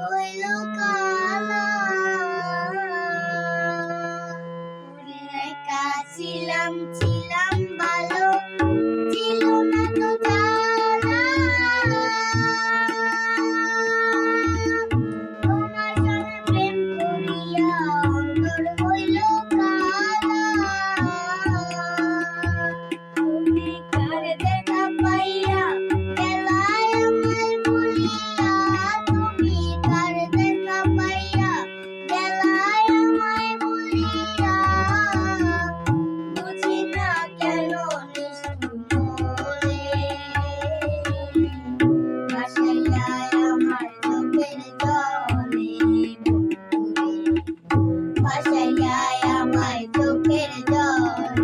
হইল কালা ছিল 哦